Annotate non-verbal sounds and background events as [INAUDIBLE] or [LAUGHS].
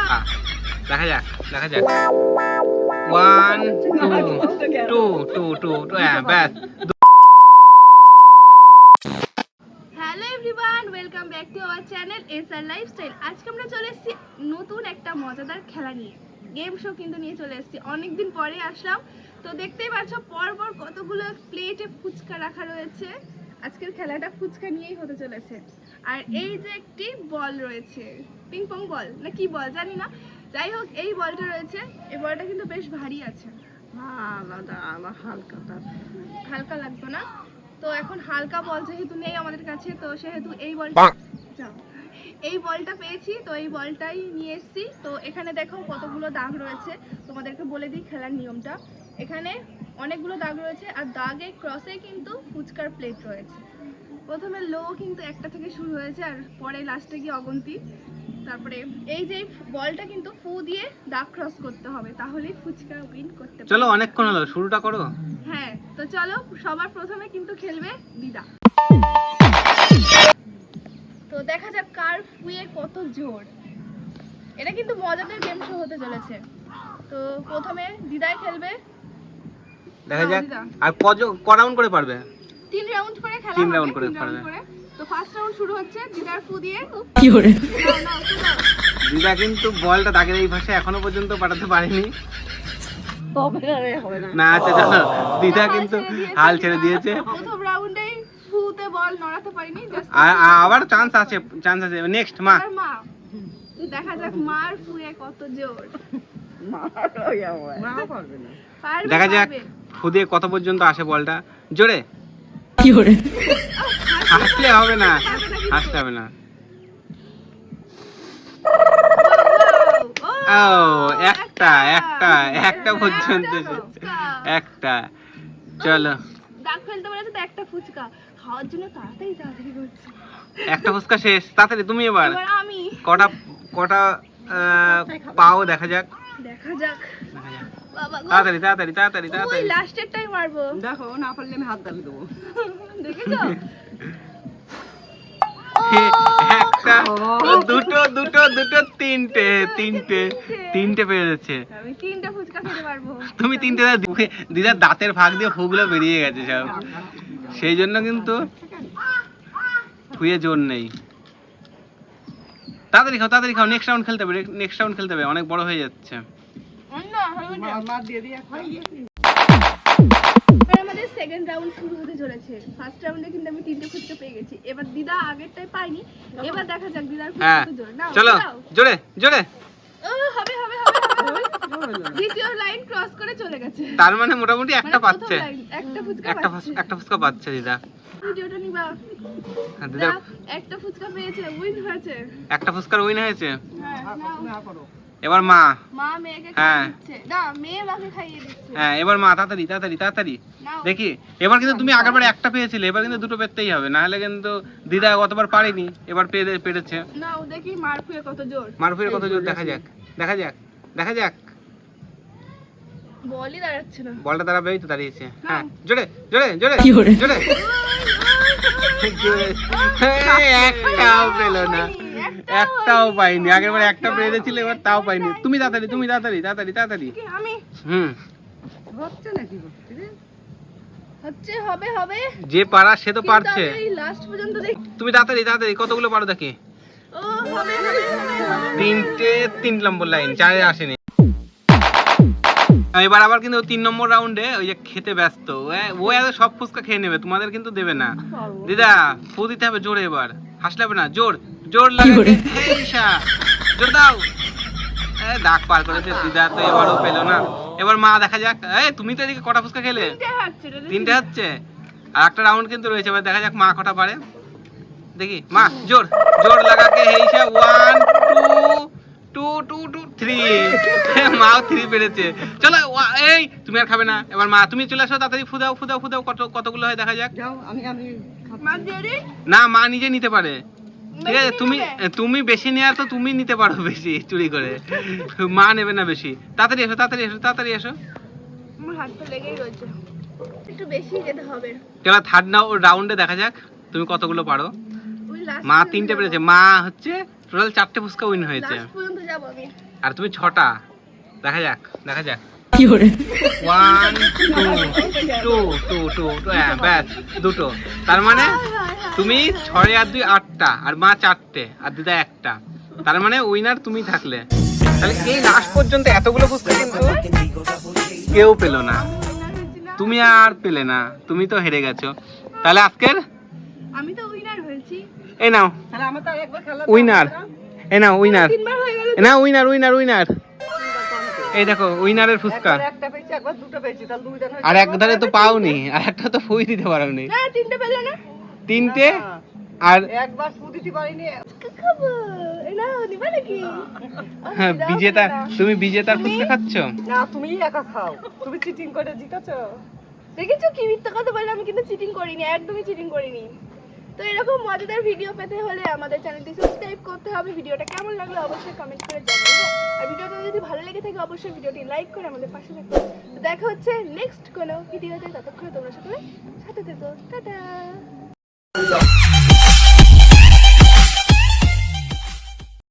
আহ, দেখা যাক দেখা যাক one two two two two হ্যাঁ ব্যাস hello everyone welcome back to our channel S R lifestyle আজকে আমরা চলে এসেছি নতুন একটা মজাদার খেলা নিয়ে গেম শো কিন্তু নিয়ে চলে এসেছি। অনেকদিন পরে আসলাম। তো দেখতেই পাচ্ছ পরপর কতগুলো প্লেটে ফুচকা রাখা রয়েছে। আজকের খেলাটা ফুচকা নিয়েই হতে চলেছে। আর এই যে একটি বল রয়েছে পিং পং বল না কি বল জানি না। যাই হোক এই বলটা রয়েছে এই বলটা কিন্তু বেশ ভারী আছে। আলাদা আমার হালকাটা হালকা লাগতো না। তো এখন হালকা বল যেহেতু নেই আমাদের কাছে তো সেহেতু এই বলটা যাও। এই বলটা পেয়েছি তো এই বলটাই নিয়ে এসেছি। তো এখানে দেখো কতগুলো দাগ রয়েছে তোমাদেরকে বলে দিই খেলার নিয়মটা। এখানে অনেকগুলো দাগ রয়েছে আর দাগে ক্রসে কিন্তু ফুচকার প্লেট রয়েছে। প্রথমে লো কিন্তু একটা শুরু হয়েছে আর পরে লাস্টে গিয়ে অগন্তি। তারপরে এই যে বলটা কিন্তু ফু দিয়ে দাগ ক্রস করতে হবে তাহলেই ফুচকা উইন করতে চলো অনেকক্ষণ হলো শুরুটা করো হ্যাঁ তো চলো সবার প্রথমে কিন্তু খেলবে দিদা। তো দেখা যাক কার ফুয়ে কত জোর। এটা কিন্তু মজাদার গেম শো হতে চলেছে। তো প্রথমে দিদাই খেলবে। দেখা যাক আর কজ ক রাউন্ড করে পারবে? তিন রাউন্ড করে খেলা তিন round করে পারবে। করে। তো ফার্স্ট রাউন্ড শুরু হচ্ছে দিদার ফু দিয়ে। ফু দাও। দিদা কিন্তু বলটা দাগের এই ভাষায় এখনও পর্যন্ত পাঠাতে পারেনি। না হবে না। না আচ্ছা চলো। দিদা কিন্তু হাল ছেড়ে দিয়েছে। প্রথম রাউন্ডেই ফুতে বল নড়াতে পারিনি আবার চান্স আছে চান্স আছে। নেক্সট মা। দেখা যাক মার ফুয়ে কত জোর। দেখা যাক। খুদে কত পর্যন্ত আসে বলটা। জোরে। হাসলে হবে না হাসতে হবে না। ও একটা একটা একটা পর্যন্ত একটা চলো। দাগ ফেলতে বলেছে তো একটা ফুচকা। খাওয়ার জন্য তাড়াতাড়ি তাড়াতাড়ি করছে। একটা ফুচকা শেষ। তাড়াতাড়ি তুমি এবার। আমি। কটা কটা পাও দেখা যাক। দেখা যাক। দেখা যাক। বাবা গো। তাড়াতাড়ি তাড়াতাড়ি তাড়াতাড়ি ওই তাড়াতাড়ি। মারবো। দেখো না পারলে আমি হাত দাবি দেবো। [LAUGHS] দেখেছ? একটা দুটো দুটো দুটো তিনটে তিনটে তিনটে। পেরেছে আমি তিনটা ফুচকা খেতে পারব। তুমি তিনটে দিদার দাঁতের ফাঁক দিয়ে ফুগুলো বেরিয়ে গেছে সব। সেই জন্য কিন্তু খুঁয়ে জোর নেই। তাড়াতাড়ি খাও তাড়াতাড়ি খাও নেক্সট রাউন্ড খেলতে হবে নেক্সট রাউন্ড খেলতে হবে অনেক বড় হয়ে যাচ্ছে। আমাদের সেকেন্ড রাউন্ড শুরু হতে চলেছে। ফার্স্ট রাউন্ডে কিন্তু আমি তিনটে ফুচকা পেয়ে গেছি। এবার দিদা আগেরটাই পাইনি এবার দেখা যাক দিদার হ্যাঁ। কত জোর নাও চলো জোরে জোরে। হবে হবে হবে হবে, [LAUGHS] হবে দ্বিতীয় লাইন ক্রস করে চলে গেছে। তার মানে মোটামুটি একটা মানে পাচ্ছে। একটা ফুচকা একটা পাচ্ছে। একটা ফুচকা পাচ্ছে দিদা। ভিডিওটা নিবা। হ্যাঁ, দিদা। একটা ফুচকা পেয়েছে উইন হয়েছে। একটা ফুচকার উইন হয়েছে। হ্যাঁ না করো। এবার মা। মা মেয়েকে হ্যাঁ। খাইয়ে দিচ্ছে। না মেয়ে মাকে খাইয়ে দিচ্ছে। হ্যাঁ এবার মা তাড়াতাড়ি তাড়াতাড়ি তাড়াতাড়ি। দেখি এবার কিন্তু তুমি আগেরবারে একটা পেয়েছিলে এবার কিন্তু দুটো পেতেই হবে না হলে কিন্তু দিদা গতবার পারেনি এবার পেরে পেরেছে। নাও দেখি মার ফুয়ে কত জোর। মারুফের কত জোর দেখা যাক দেখা যাক দেখা যাক। বলই দাঁড়াচ্ছে না। বলটা দাঁড়াবেই তো দাঁড়িয়েছে। হ্যাঁ জোরে জোরে জোরে জোরে। [LAUGHS] একটাও পেল না। একটাও পাইনি। আগের বার একটা পেরেছিল এবার তাও পাইনি। তুমি তাড়াতাড়ি তুমি তাড়াতাড়ি তাড়াতাড়ি তাড়াতাড়ি। আমি? হুম। হচ্ছে নাকি হচ্ছে হবে হবে। যে পারা সে তো পারছে। লাস্ট পর্যন্ত দেখ তুমি তাড়াতাড়ি তাড়াতাড়ি কতগুলো পারো দেখি? ও হবে হবে হবে হবে। তিনটে তিন নম্বর লাইন চারে আসেনি। এবার আবার কিন্তু তিন নম্বর রাউন্ডে ওই যে খেতে ব্যস্ত। ও এত সব ফুচকা খেয়ে নেবে তোমাদের কিন্তু দেবে না। দিদা ফু দিতে হবে জোরে এবার। হাসলে হবে না জোর। জোর লাগে এই জোর দাও। দাগ পার করেছে দিদা তো এবারও পেল না। এবার মা দেখা যাক। এই তুমি তো এদিকে কটা ফুচকা খেলে? তিনটে হচ্ছে আর একটা রাউন্ড কিন্তু রয়েছে এবার দেখা যাক মা কটা পারে। দেখি মা জোর জোর লাগাকে হেইসা one two two two two three মাও থ্রি পেরেছে। চলো এই তুমি আর খাবে না। এবার মা তুমি চলে আসো তাড়াতাড়ি ফুদাও ফুদাও ফুদাও কত কতগুলো হয় দেখা যাক। না মা নিজে নিতে পারে। ঠিক আছে তুমি তুমি বেশি নেওয়ার তো তুমি নিতে পারো বেশি চুরি করে। মা নেবে না বেশি। তাড়াতাড়ি এসো তাড়াতাড়ি এসো তাড়াতাড়ি এসো। আমার হাত তো লেগেই রয়েছে। একটু বেশি যেতে হবে। চলো থার্ড নাও রাউন্ডে দেখা যাক তুমি কতগুলো পারো। মা তিনটে পেরেছে। মা হচ্ছে টোটাল চারটে ফুচকা উইন হয়েছে। আর তুমি ছটা। দেখা যাক দেখা যাক। One two two two two হ্যাঁ ব্যাস দুটো। তার মানে তুমি ছয় আর দুই আটটা আর মা চারটে আর দিদা একটা। তার মানে উইনার তুমি থাকলে। তাহলে এই লাস্ট পর্যন্ত এতগুলো ফুচকা কিন্তু কেউ পেল না। তুমি আর পেলে না তুমি তো হেরে গেছো। তাহলে আজকের আমি তো উইনার হয়েছি। এই নাও। তাহলে আমার তো একবার খেলা উইনার এই নাও উইনার তিনবার না উইনার উইনার উইনার এই দেখো উইনারের ফুচকা। একটা পেয়েছি একবার দুটো পেয়েছি তাহলে দুই দিন আর এক ধারে তো পাওনি আর একটা তো ফুই দিতে পারোনি। না তিনটে পেলে না? তিনটে? আর একবার ফু দিতে পারিনি। খাব। না নিবা নাকি? হ্যাঁ বিজেতা তুমি বিজেতার ফুচকা খাচ্ছ? না তুমি একা খাও। তুমি চিটিং করে জিতেছো? দেখেছ কি মিথ্যা কথা বলে আমি কিন্তু চিটিং করিনি একদমই চিটিং করিনি। তো এরকম মজাদার ভিডিও পেতে হলে আমাদের চ্যানেলটি সাবস্ক্রাইব করতে হবে। ভিডিওটা কেমন লাগল অবশ্যই কমেন্ট করে জানাবেন আর ভিডিওটা যদি ভালো লেগে থাকে, অবশ্যই ভিডিওটি লাইক করে আমাদের পাশে থাকবে দেখা হচ্ছে নেক্সট কোনো ভিডিওতে ততক্ষণে তোমরা সকলে সাথে থেকো। টাটা!